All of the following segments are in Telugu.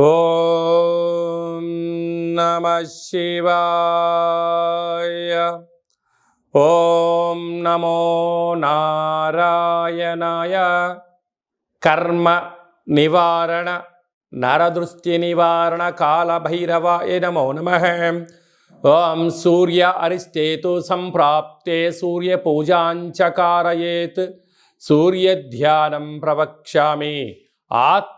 ఓం నమ శివాయ. ఓం నమో నారాయణాయ. కర్మ నివారణ నరదృష్టి నివారణ కాళభైరవాయ నమో నమ. ఓం సూర్య అరిష్టేతు సంప్రాప్తే సూర్యపూజాంచకారయేత్ సూర్యధ్యానం ప్రవక్ష్యామి. ఆత్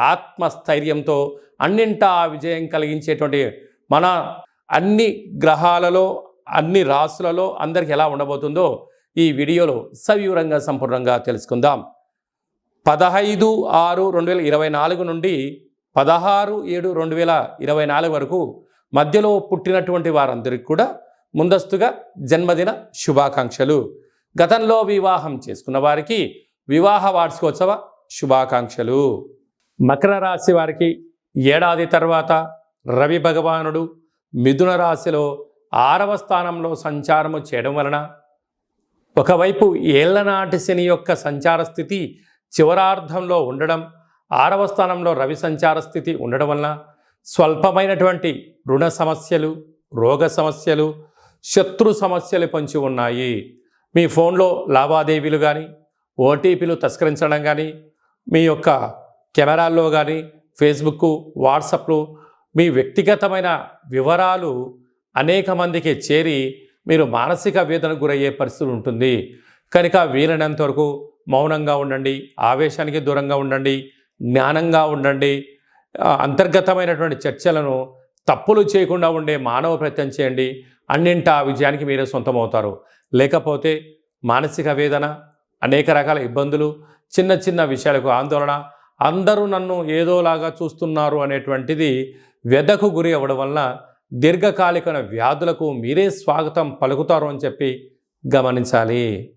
ఆత్మస్థైర్యంతో అన్నింటా విజయం కలిగించేటువంటి మన అన్ని గ్రహాలలో అన్ని రాసులలో అందరికి ఎలా ఉండబోతుందో ఈ వీడియోలో సవివరంగా సంపూర్ణంగా తెలుసుకుందాం. పదహైదు ఆరు రెండు వేల ఇరవై నాలుగు నుండి పదహారు ఏడు రెండు వేల ఇరవై నాలుగు వరకు మధ్యలో పుట్టినటువంటి వారందరికీ కూడా ముందస్తుగా జన్మదిన శుభాకాంక్షలు. గతంలో వివాహం చేసుకున్న వారికి వివాహ వార్షికోత్సవ శుభాకాంక్షలు. మకర రాశి వారికి ఏడాది తర్వాత రవి భగవానుడు మిథున రాశిలో ఆరవ స్థానంలో సంచారము చేయడం వలన ఒకవైపు ఏళ్ళనాటి శని యొక్క సంచార స్థితి చివరార్ధంలో ఉండడం ఆరవ స్థానంలో రవి సంచార స్థితి ఉండడం వలన స్వల్పమైనటువంటి రుణ సమస్యలు రోగ సమస్యలు శత్రు సమస్యలు పంచి ఉన్నాయి. మీ ఫోన్లో లావాదేవీలు కానీ ఓటీపీలు తస్కరించడం కానీ మీ యొక్క కెమెరాల్లో కానీ ఫేస్బుక్ వాట్సప్లు మీ వ్యక్తిగతమైన వివరాలు అనేక మందికి చేరి మీరు మానసిక వేదనకు గురయ్యే పరిస్థితి ఉంటుంది. కనుక వీలైనంత వరకు మౌనంగా ఉండండి ఆవేశానికి దూరంగా ఉండండి జ్ఞానంగా ఉండండి. అంతర్గతమైనటువంటి చర్చలను తప్పులు చేయకుండా ఉండే మానవ ప్రయత్నం చేయండి. అన్నింటా ఆ విజయానికి మీరే సొంతమవుతారు. లేకపోతే మానసిక వేదన అనేక రకాల ఇబ్బందులు చిన్న చిన్న విషయాలకు ఆందోళన అందరూ నన్ను ఏదోలాగా చూస్తున్నారు అనేటువంటిది వ్యధకు గురి అవ్వడం వలన దీర్ఘకాలిక వ్యాధులకు మీరే స్వాగతం పలుకుతారు అని చెప్పి గమనించాలి.